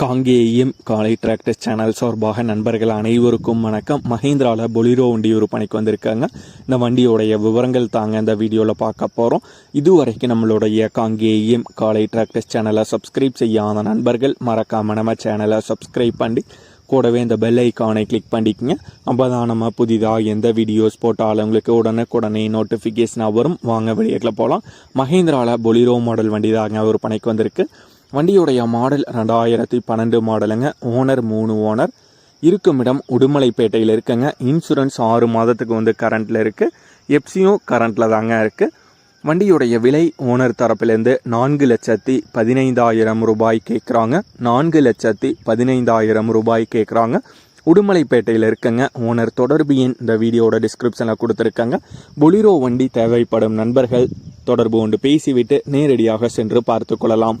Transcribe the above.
காங்கேயம் காலை tractor channel சார்பாக நண்பர்கள் அனைவருக்கும் வணக்கம். மஹேந்திராவில் பொலிரோ வண்டி ஒரு பணிக்கு வந்திருக்காங்க. இந்த வண்டியோடைய விவரங்கள் தாங்க இந்த வீடியோவில் பார்க்க போகிறோம் இதுவரைக்கும் நம்மளுடைய காங்கேயம் காலை டிராக்டர் சேனலை சப்ஸ்கிரைப் செய்யாத நண்பர்கள் மறக்காம நம்ம சேனலை சப்ஸ்கிரைப் பண்ணி கூடவே இந்த பெல் ஐக்கானை கிளிக் பண்ணிக்கங்க. அப்போ தான் நம்ம புதிதாக எந்த வீடியோஸ் போட்டாலும் உங்களுக்கு உடனுக்குடனே நோட்டிஃபிகேஷனாக வரும். வாங்க வெளியில் போகலாம் மஹேந்திராவில் பொலிரோ மாடல் வண்டி தாங்க ஒரு பணிக்கு வந்திருக்கு. வண்டியுடைய மாடல் ரெண்டாயிரத்தி பன்னெண்டு மாடலுங்க. ஓனர் மூணு ஓனர் இருக்கும் இடம் உடுமலைப்பேட்டையில் இருக்குங்க. இன்சூரன்ஸ் ஆறு மாதத்துக்கு வந்து கரண்ட்டில் இருக்குது எப்சியும் கரண்ட்டில் தாங்க இருக்குது வண்டியுடைய விலை ஓனர் தரப்பிலேருந்து நான்கு லட்சத்தி பதினைந்தாயிரம் ரூபாய் கேட்குறாங்க நான்கு லட்சத்தி பதினைந்தாயிரம் ரூபாய் கேட்குறாங்க உடுமலைப்பேட்டையில் இருக்கங்க. ஓனர் தொடர்பு எண் இந்த வீடியோட டிஸ்கிரிப்ஷனில் கொடுத்துருக்காங்க. பொலிரோ வண்டி தேவைப்படும் நண்பர்கள் தொடர்பு கொண்டு பேசிவிட்டு நேரடியாக சென்று பார்த்து கொள்ளலாம்.